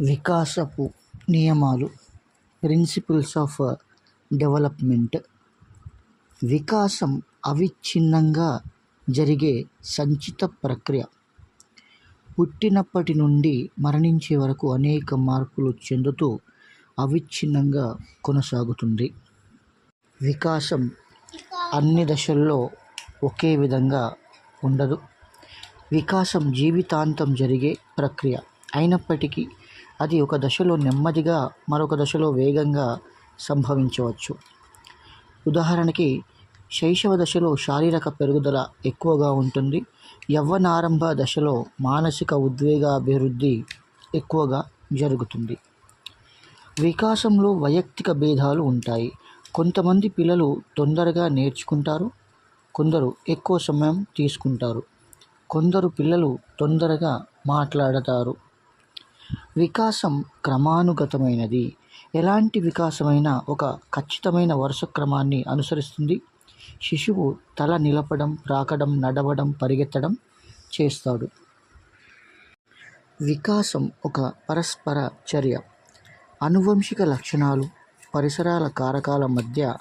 వికాసపు నియమాలు principles of development వికాసం అవిచ్ఛిన్నంగా జరిగే సంచిత ప్రక్రియ. పుట్టినప్పటి నుండి మరణించే వరకు అనేక మార్పులు చెందుతూ అవిచ్ఛిన్నంగా కొనసాగుతుంది. వికాసం అన్ని దశల్లో ఒకే విధంగా ఉండదు. వికాసం జీవితాంతం జరిగే ప్రక్రియ అయినప్పటికీ అది ఒక దశలో నెమ్మదిగా మరొక దశలో వేగంగా సంభవించవచ్చు. ఉదాహరణకి శైశవ దశలో శారీరక పెరుగుదల ఎక్కువగా ఉంటుంది. యవ్వనారంభ దశలో మానసిక ఉద్వేగ అభివృద్ధి ఎక్కువగా జరుగుతుంది. వికాసంలో వైయక్తిక భేదాలు ఉంటాయి. కొంతమంది పిల్లలు తొందరగా నేర్చుకుంటారు కొందరు ఎక్కువ సమయం తీసుకుంటారు. కొందరు పిల్లలు తొందరగా మాట్లాడతారు. వికాసం క్రమానుగతమైనది. ఎలాంటి వికాసమైనా ఒక ఖచ్చితమైన వరుస క్రమాన్ని అనుసరిస్తుంది. శిశువు తల నిలపడం రాకడం నడవడం పరిగెత్తడం చేస్తాడు. వికాసం ఒక పరస్పర చర్య. అనువంశిక లక్షణాలు పరిసరాల కారకాల మధ్య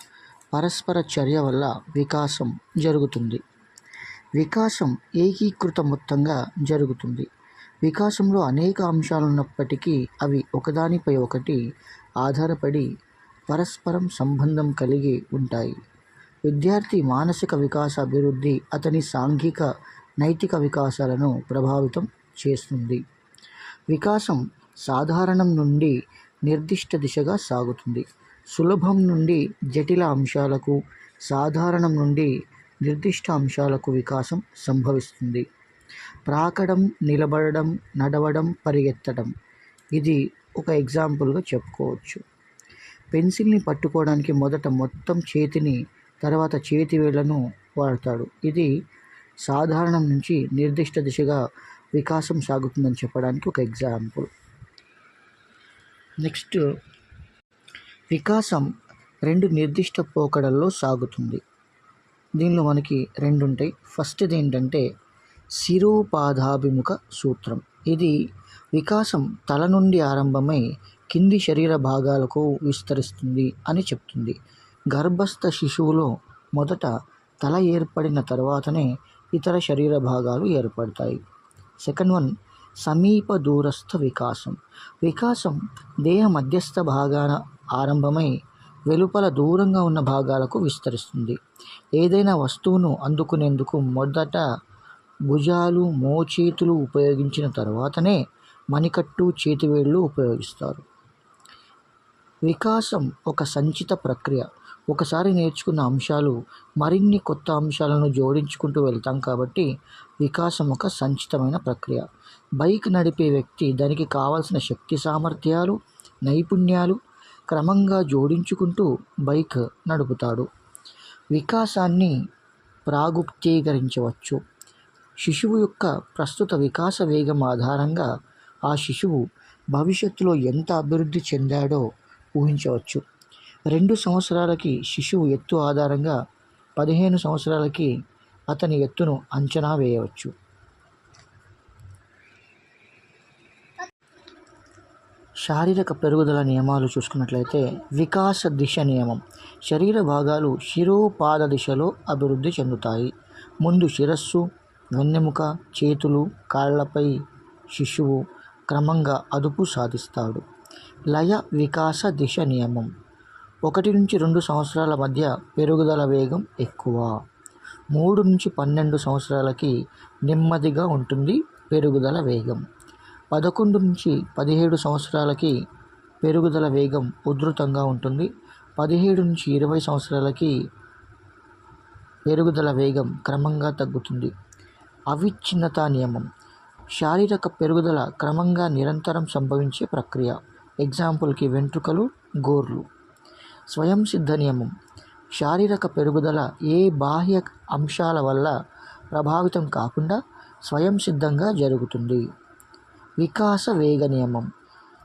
పరస్పర చర్య వల్ల వికాసం జరుగుతుంది. వికాసం ఏకీకృత మొత్తంగా జరుగుతుంది. వికాసంలో అనేక అంశాలు ఉన్నప్పటికీ అవి ఒకదానిపై ఒకటి ఆధారపడి పరస్పరం సంబంధం కలిగి ఉంటాయి. విద్యార్థి మానసిక వికాస అభివృద్ధి అతని సాంఘిక నైతిక వికాసాలను ప్రభావితం చేస్తుంది. వికాసం సాధారణం నుండి నిర్దిష్ట దిశగా సాగుతుంది. సులభం నుండి జటిల అంశాలకు సాధారణం నుండి నిర్దిష్ట అంశాలకు వికాసం సంభవిస్తుంది. ప్రాకడం నిలబడడం నడవడం పరిగెత్తడం. ఇది ఒక ఎగ్జాంపుల్గా చెప్పుకోవచ్చు. పెన్సిల్ని పట్టుకోవడానికి మొదట మొత్తం చేతిని తర్వాత చేతి వేళ్ళను వాడతాడు. ఇది సాధారణం నుంచి నిర్దిష్ట దిశగా వికాసం సాగుతుందని చెప్పడానికి ఒక ఎగ్జాంపుల్. నెక్స్ట్ వికాసం రెండు నిర్దిష్ట పోకడల్లో సాగుతుంది. దీనిలో మనకి రెండు ఉంటాయి ఫస్ట్ది ఏంటంటే శిరోపాదాభిముఖ సూత్రం. ఇది వికాసం తల నుండి ఆరంభమై కింది శరీర భాగాలకు విస్తరిస్తుంది అని చెప్తుంది. గర్భస్థ శిశువులో మొదట తల ఏర్పడిన తర్వాతనే ఇతర శరీర భాగాలు ఏర్పడతాయి. సెకండ్ వన్ సమీప దూరస్థ వికాసం. వికాసం దేహ మధ్యస్థ భాగాన ఆరంభమై వెలుపల దూరంగా ఉన్న భాగాలకు విస్తరిస్తుంది. ఏదైనా వస్తువును అందుకునేందుకు మొదట భుజాలు మోచేతులు ఉపయోగించిన తర్వాతనే మణికట్టు చేతివేళ్ళు ఉపయోగిస్తారు. వికాసం ఒక సంచిత ప్రక్రియ. ఒకసారి నేర్చుకున్న అంశాలు మరిన్ని కొత్త అంశాలను జోడించుకుంటూ వెళ్తాం కాబట్టి వికాసం ఒక సంచితమైన ప్రక్రియ. బైక్ నడిపే వ్యక్తి దానికి కావాల్సిన శక్తి సామర్థ్యాలు నైపుణ్యాలు క్రమంగా జోడించుకుంటూ బైక్ నడుపుతాడు. వికాసాన్ని ప్రాగుప్తీకరించవచ్చు. శిశువు యొక్క ప్రస్తుత వికాస వేగం ఆధారంగా ఆ శిశువు భవిష్యత్తులో ఎంత అభివృద్ధి చెందాడో ఊహించవచ్చు. రెండు సంవత్సరాలకి శిశువు ఎత్తు ఆధారంగా పదిహేను సంవత్సరాలకి అతని ఎత్తును అంచనా వేయవచ్చు. శారీరక పెరుగుదల నియమాలు చూసుకున్నట్లయితే వికాస దిశ నియమం. శరీర భాగాలు శిరోపాద దిశలో అభివృద్ధి చెందుతాయి. ముందు శిరస్సు వెన్నెముక చేతులు కాళ్ళపై శిశువు క్రమంగా అదుపు సాధిస్తాడు. లయ వికాస దిశ నియమం. ఒకటి నుంచి రెండు సంవత్సరాల మధ్య పెరుగుదల వేగం ఎక్కువ. మూడు నుంచి పన్నెండు సంవత్సరాలకి నెమ్మదిగా ఉంటుంది పెరుగుదల వేగం. పదకొండు నుంచి పదిహేడు సంవత్సరాలకి పెరుగుదల వేగం ఉధృతంగా ఉంటుంది. పదిహేడు నుంచి ఇరవై సంవత్సరాలకి పెరుగుదల వేగం క్రమంగా తగ్గుతుంది. అవిచ్ఛిన్నత నియమం. శారీరక పెరుగుదల క్రమంగా నిరంతరం సంభవించే ప్రక్రియ. ఎగ్జాంపుల్కి వెంట్రుకలు గోర్లు. స్వయం సిద్ధ నియమం. శారీరక పెరుగుదల ఏ బాహ్య అంశాల వల్ల ప్రభావితం కాకుండా స్వయం సిద్ధంగా జరుగుతుంది. వికాస వేగ నియమం.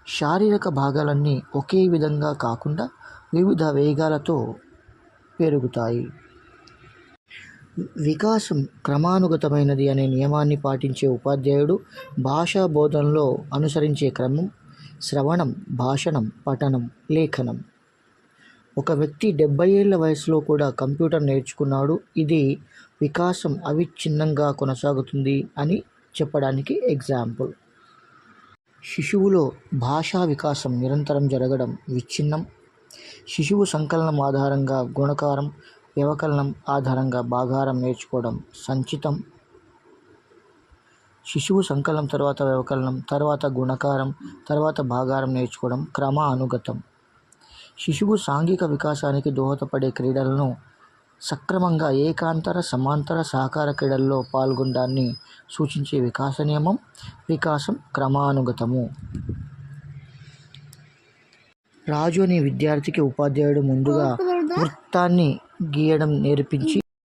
శారీరక భాగాలన్నీ ఒకే విధంగా కాకుండా వివిధ వేగాలతో పెరుగుతాయి. వికాసం క్రమానుగతమైనది అనే నియమాన్ని పాటించే ఉపాధ్యాయుడు భాషా బోధనలో అనుసరించే క్రమం శ్రవణం భాషణం పఠనం లేఖనం. ఒక వ్యక్తి డెబ్బై ఏళ్ళ వయసులో కూడా కంప్యూటర్ నేర్చుకున్నాడు. ఇది వికాసం అవిచ్ఛిన్నంగా కొనసాగుతుంది అని చెప్పడానికి ఎగ్జాంపుల్. శిశువులో భాషా వికాసం నిరంతరం జరగడం విచ్ఛిన్నం. శిశువు సంకలనం ఆధారంగా గుణకారం వ్యవకలనం ఆధారంగా భాగారం నేర్చుకోవడం సంచితం శిశువు సంకలనం తర్వాత వ్యవకలనం తర్వాత గుణకారం తర్వాత భాగారం నేర్చుకోవడం క్రమ అనుగతం. శిశువు సాంఘిక వికాసానికి దోహదపడే క్రీడలను సక్రమంగా ఏకాంతర సమాంతర సహకార క్రీడల్లో పాల్గొనడాన్ని సూచించే వికాస నియమం వికాసం క్రమానుగతము. రాజు అనే విద్యార్థికి ఉపాధ్యాయుడు ముందుగా వృత్తాన్ని గీయడం నేర్పించి